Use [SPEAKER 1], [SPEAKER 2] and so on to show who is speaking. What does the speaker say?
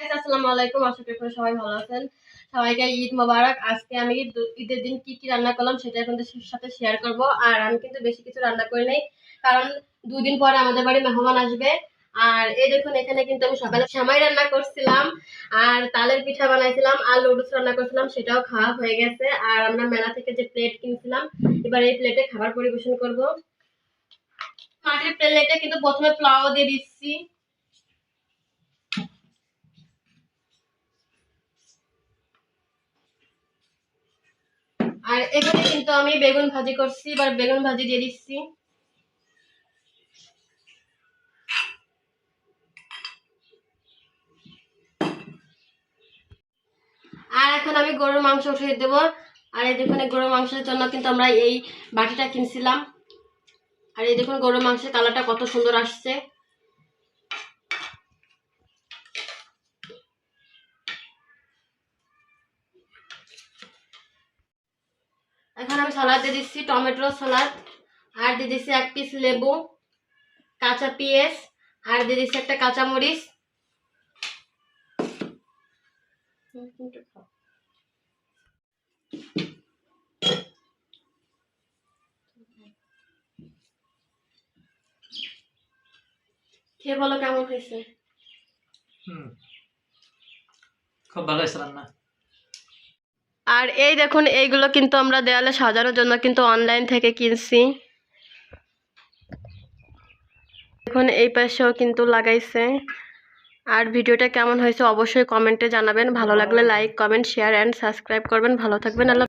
[SPEAKER 1] আর করছিলাম, আর তালের পিঠা বানাইছিলাম, আর লুডুস রান্না করছিলাম, সেটাও খাওয়া হয়ে গেছে। আর আমরা মেলা থেকে যে প্লেট কিনছিলাম, এবার এই প্লেটে খাবার পরিবেশন করব। মাটির প্লেটে কিন্তু প্রথমে পোলাও দিয়ে দিচ্ছি। আর এখানে কিন্তু আমি বেগুন ভাজি করছি, এবার বেগুন ভাজি দিয়ে দিচ্ছি। আর এখন আমি গরুর মাংস উঠিয়ে দেবো। আর এই দেখুন গরুর মাংসের জন্য কিন্তু আমরা এই বাটিটা কিনছিলাম। আর এই দেখুন, গরুর মাংসের কালারটা কত সুন্দর আসছে। এখন আমি সালাদ দিয়ে দিচ্ছি, টমেটো সালাদ আর দিয়ে দিচ্ছি এক পিস লেবু, কাঁচা পেঁয়াজ, আর দিয়ে দিচ্ছি একটা কাঁচা মরিচ খেয়ে বলো কেমন হয়েছে?
[SPEAKER 2] খুব ভালো হয়েছে রান্না।
[SPEAKER 1] আর এই দেখুন, এইগুলো কিন্তু আমরা দেয়ালে সাজানোর জন্য কিন্তু অনলাইন থেকে কিনছি। দেখুন, এই পাশেও কিন্তু লাগাইছে। আর ভিডিওটা কেমন হয়েছে অবশ্যই কমেন্টে জানাবেন। ভালো লাগলে like comment share and subscribe করবেন। ভালো থাকবেন, আল্লাহ